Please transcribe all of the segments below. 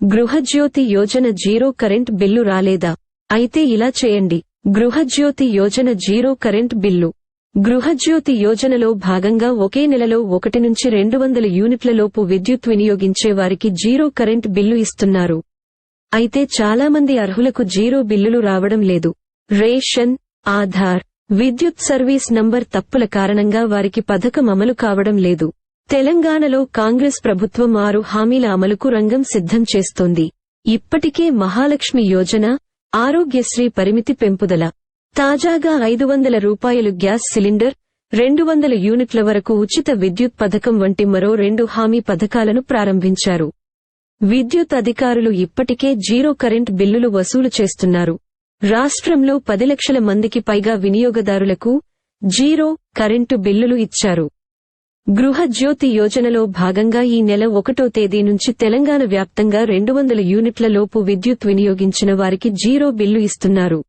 Gruha Jyothi Yojana zero current bill రాలేదా? అయితే ఇలా చేయండి. Gruha Jyothi Yojana zero current bill. Gruha Jyothi యోజనలో భాగంగా ఒకే నెలలో ఒకటి నుంచి రెండు వందల యూనిట్లలోపు విద్యుత్ వినియోగించే వారికి జీరో కరెంట్ బిల్లు ఇస్తున్నారు. అయితే చాలామంది అర్హులకు జీరో బిల్లులు రావడం లేదు. రేషన్ ఆధార్ విద్యుత్ సర్వీస్ నంబర్ తప్పుల కారణంగా వారికి పథకం అమలు కావడం లేదు. తెలంగాణలో కాంగ్రెస్ ప్రభుత్వం ఆరు హామీల అమలుకు రంగం సిద్ధం చేస్తోంది. ఇప్పటికే మహాలక్ష్మి యోజన ఆరోగ్యశ్రీ పరిమితి పెంపుదల తాజాగా ఐదు వందల రూపాయలు గ్యాస్ సిలిండర్ రెండు వందల యూనిట్ల వరకు ఉచిత విద్యుత్ పథకం వంటి మరో రెండు హామీ పథకాలను ప్రారంభించారు. విద్యుత్ అధికారులు ఇప్పటికే జీరో కరెంట్ బిల్లులు వసూలు చేస్తున్నారు. రాష్ట్రంలో పది లక్షల మందికి పైగా వినియోగదారులకు జీరో కరెంటు బిల్లులు ఇచ్చారు. గృహజ్యోతి యోజనలో భాగంగా ఈ నెల ఒకటో తేదీ నుంచి తెలంగాణ వ్యాప్తంగా రెండు వందల యూనిట్ల లోపు విద్యుత్ వినియోగించిన వారికి జీరో బిల్లు ఇస్తున్నారు.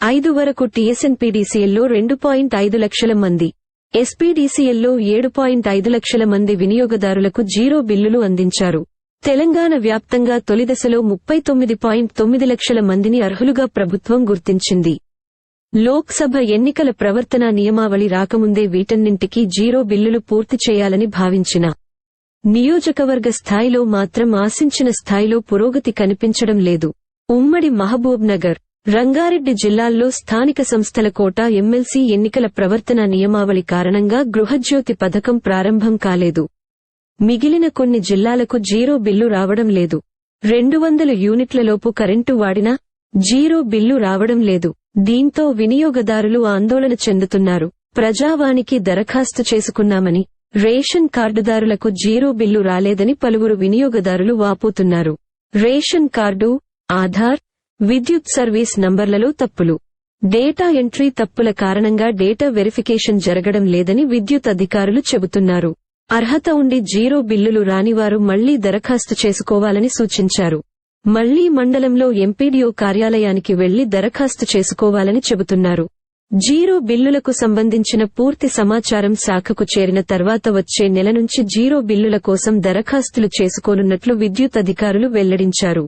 ఐదు వరకు టీఎస్ఎన్పీడీసీఎల్లో రెండు పాయింట్ ఐదు లక్షల మంది. ఎస్పీడీసీఎల్లో ఏడు పాయింట్ ఐదు లక్షల మంది వినియోగదారులకు జీరో బిల్లులు అందించారు. తెలంగాణ వ్యాప్తంగా తొలిదశలో ముప్పై తొమ్మిది పాయింట్ తొమ్మిది లక్షల మందిని అర్హులుగా ప్రభుత్వం గుర్తించింది. లోక్సభ ఎన్నికల ప్రవర్తన నియమావళి రాకముందే వీటన్నింటికీ జీరో బిల్లులు పూర్తి చేయాలని భావించిన నియోజకవర్గ స్థాయిలో మాత్రం ఆశించిన స్థాయిలో పురోగతి కనిపించడం లేదు. ఉమ్మడి మహబూబ్ నగర్ రంగారెడ్డి జిల్లాల్లో స్థానిక సంస్థల కోటా ఎమ్మెల్సీ ఎన్నికల ప్రవర్తన నియమావళి కారణంగా గృహజ్యోతి పథకం ప్రారంభం కాలేదు. మిగిలిన కొన్ని జిల్లాలకు జీరో బిల్లు రావడం లేదు. రెండు వందల యూనిట్లలోపు కరెంటు వాడినా జీరో బిల్లు రావడం లేదు. దీంతో వినియోగదారులు ఆందోళన చెందుతున్నారు. ప్రజావానికి దరఖాస్తు చేసుకున్నామని రేషన్ కార్డుదారులకు జీరో బిల్లు రాలేదని పలువురు వినియోగదారులు వాపోతున్నారు. రేషన్ కార్డు ఆధార్ విద్యుత్ సర్వీస్ నంబర్లలో తప్పులు. డేటా ఎంట్రీ తప్పుల కారణంగా డేటా వెరిఫికేషన్ జరగడం లేదని విద్యుత్ అధికారులు చెబుతున్నారు. అర్హత ఉండి జీరో బిల్లులు రానివారు మళ్ళీ దరఖాస్తు చేసుకోవాలని సూచించారు. మళ్ళీ మండలంలో ఎంపీడీఓ కార్యాలయానికి వెళ్ళి దరఖాస్తు చేసుకోవాలని చెబుతున్నారు. జీరో బిల్లులకు సంబంధించిన పూర్తి సమాచారం శాఖకు చేరిన తర్వాత వచ్చే నెల నుంచి జీరో బిల్లుల కోసం దరఖాస్తులు చేసుకోనున్నట్లు విద్యుత్ అధికారులు వెల్లడించారు.